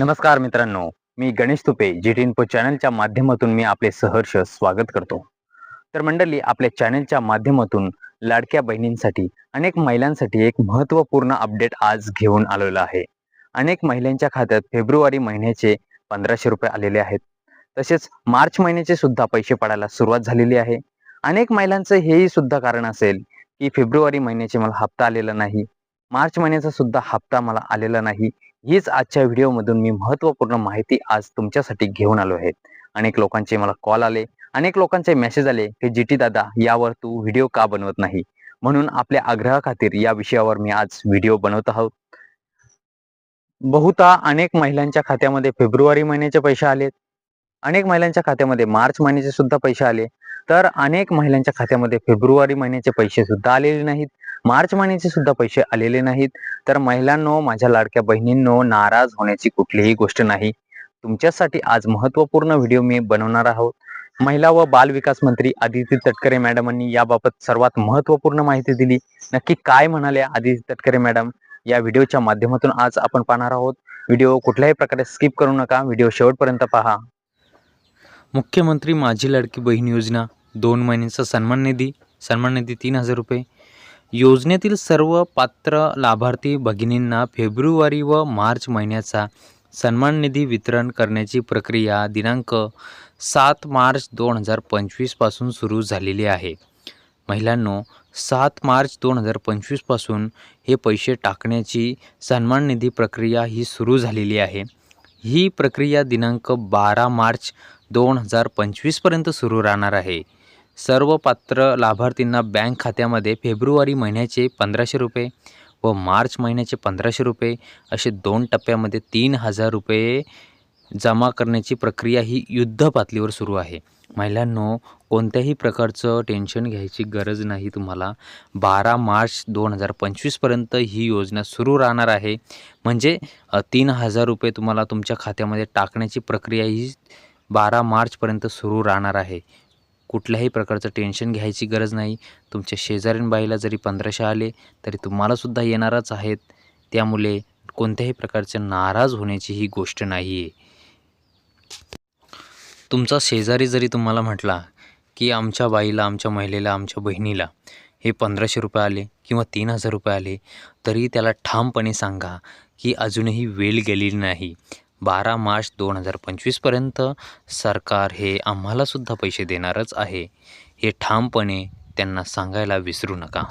नमस्कार मित्रांनो मी Ganesh Tupe G T info चॅनलच्या माध्यमातून मी आपले सहर्ष स्वागत करतो. तर मंडळी आपल्या चॅनलच्या माध्यमातून लाडक्या बहिणींसाठी अनेक महिलांसाठी एक महत्त्वपूर्ण अपडेट आज घेऊन आलेलं आहे. अनेक महिलांच्या खात्यात फेब्रुवारी महिन्याचे पंधराशे रुपये आलेले आहेत. तसेच मार्च महिन्याचे सुद्धा पैसे पडायला सुरुवात झालेली आहे. अनेक महिलांचं हेही सुद्धा कारण असेल की फेब्रुवारी महिन्याचे मला हप्ता आलेला नाही. मार्च महिन्याचा सुद्धा हप्ता मला आलेला नाही. हीच आजच्या व्हिडिओमधून मी महत्त्वपूर्ण माहिती आज तुमच्यासाठी घेऊन आलो आहे. अनेक लोकांचे मला कॉल आले अनेक लोकांचे मेसेज आले की जी टी दादा यावर तू व्हिडिओ का बनवत नाही? म्हणून आपल्या आग्रहाखातीर या विषयावर मी आज व्हिडिओ बनवत आहोत. बहुता अनेक महिलांच्या खात्यामध्ये फेब्रुवारी महिन्याचे पैसे आलेत अनेक महिलांच्या खात्यामध्ये मार्च महिन्याचे सुद्धा पैसे आले. तर अनेक महिलांच्या खात्यामध्ये फेब्रुवारी महिन्याचे पैसे सुद्धा आलेले नाहीत. मार्च महिन्याचे सुद्धा पैसे आलेले नाहीत. तर महिलांनो माझ्या लाडक्या बहिणींनो नाराज होण्याची कुठलीही गोष्ट नाही. तुमच्यासाठी आज महत्त्वपूर्ण व्हिडिओ मी बनवणार आहोत. महिला व बाल विकास मंत्री आदिती तटकरे मॅडमांनी याबाबत सर्वात महत्त्वपूर्ण माहिती दिली. नक्की काय म्हणाले आदिती तटकरे मॅडम? या व्हिडिओच्या माध्यमातून आज आपण पाहणार आहोत. व्हिडिओ कुठल्याही प्रकारे स्किप करू नका. व्हिडिओ शेवटपर्यंत पहा. मुख्यमंत्री माझी लाडकी बहीण योजना दोन महिन्यांचा सन्मान निधी सन्मान निधी तीन हजार रुपये योजनेतील सर्व पात्र लाभार्थी भगिनींना फेब्रुवारी व मार्च महिन्याचा सन्मान निधी वितरण करण्याची प्रक्रिया दिनांक सात मार्च दोन हजार पंचवीसपासून सुरू झालेली आहे. महिलांनो सात मार्च दोन हजार पंचवीसपासून हे पैसे टाकण्याची सन्मान निधी प्रक्रिया ही सुरू झालेली आहे. ही प्रक्रिया दिनांक बारा मार्च दोन हजार पंचवीसपर्यंत सुरू राहणार आहे. सर्व पात्र लाभार्थींना बँक खात्यामध्ये फेब्रुवारी महिन्याचे पंधराशे रुपये व मार्च महिन्याचे पंधराशे रुपये असे दोन टप्प्यामध्ये तीन हजार रुपये जमा करण्याची प्रक्रिया ही युद्ध पातळीवर सुरू आहे. महिलांनो कोणत्याही प्रकारचं टेन्शन घ्यायची गरज नाही तुम्हाला. बारा मार्च दोन हजार पंचवीसपर्यंत ही योजना सुरू राहणार आहे. म्हणजे तीन हजार रुपये तुम्हाला तुमच्या खात्यामध्ये टाकण्याची प्रक्रिया ही बारा मार्चपर्यंत सुरू राहणार आहे. कुठल्याही प्रकारचं टेन्शन घ्यायची गरज नाही. तुमच्या शेजारीन बाईला जरी पंधराशे आले तरी तुम्हालासुद्धा येणारच आहेत. त्यामुळे कोणत्याही प्रकारचे नाराज होण्याची ही गोष्ट नाही आहे तुमचा शेजारी जरी तुम्हाला म्हटला की आमच्या बाईला आमच्या महिलेला आमच्या बहिणीला हे पंधराशे रुपये आले किंवा तीन हजार रुपये आले तरी त्याला ठामपणे सांगा की अजूनही वेळ गेलेली नाही. बारा मार्च दोन हजार पंचवीसपर्यंत सरकार हे आम्हालासुद्धा पैसे देणारच आहे. हे ठामपणे त्यांना सांगायला विसरू नका.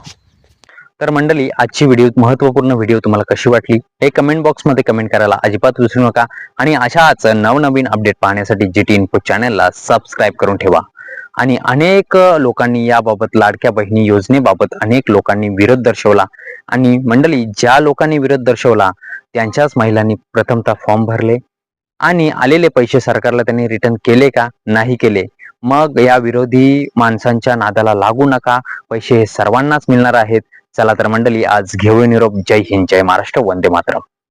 तर मंडळी आजची व्हिडिओ महत्त्वपूर्ण व्हिडिओ तुम्हाला कशी वाटली? हे कमेंट बॉक्समध्ये कमेंट करायला अजिबात विसरू नका. आणि अशाच नवनवीन अपडेट पाहण्यासाठी जी टी इन्फो चॅनलला सबस्क्राईब करून ठेवा. आणि अनेक लोकांनी याबाबत लाडक्या बहिणी योजनेबाबत अनेक लोकांनी विरोध दर्शवला. आणि मंडळी ज्या लोकांनी विरोध दर्शवला त्यांच्याच महिलांनी प्रथमतः फॉर्म भरले. आणि आलेले पैसे सरकारला त्यांनी रिटर्न केले का? नाही केले. मग या विरोधी माणसांच्या नादाला लागू नका. पैसे हे सर्वांनाच मिळणार आहेत. चला तर मंडळी आज घेऊ निरोप. जय हिंद जय महाराष्ट्र. वंदे मातरम.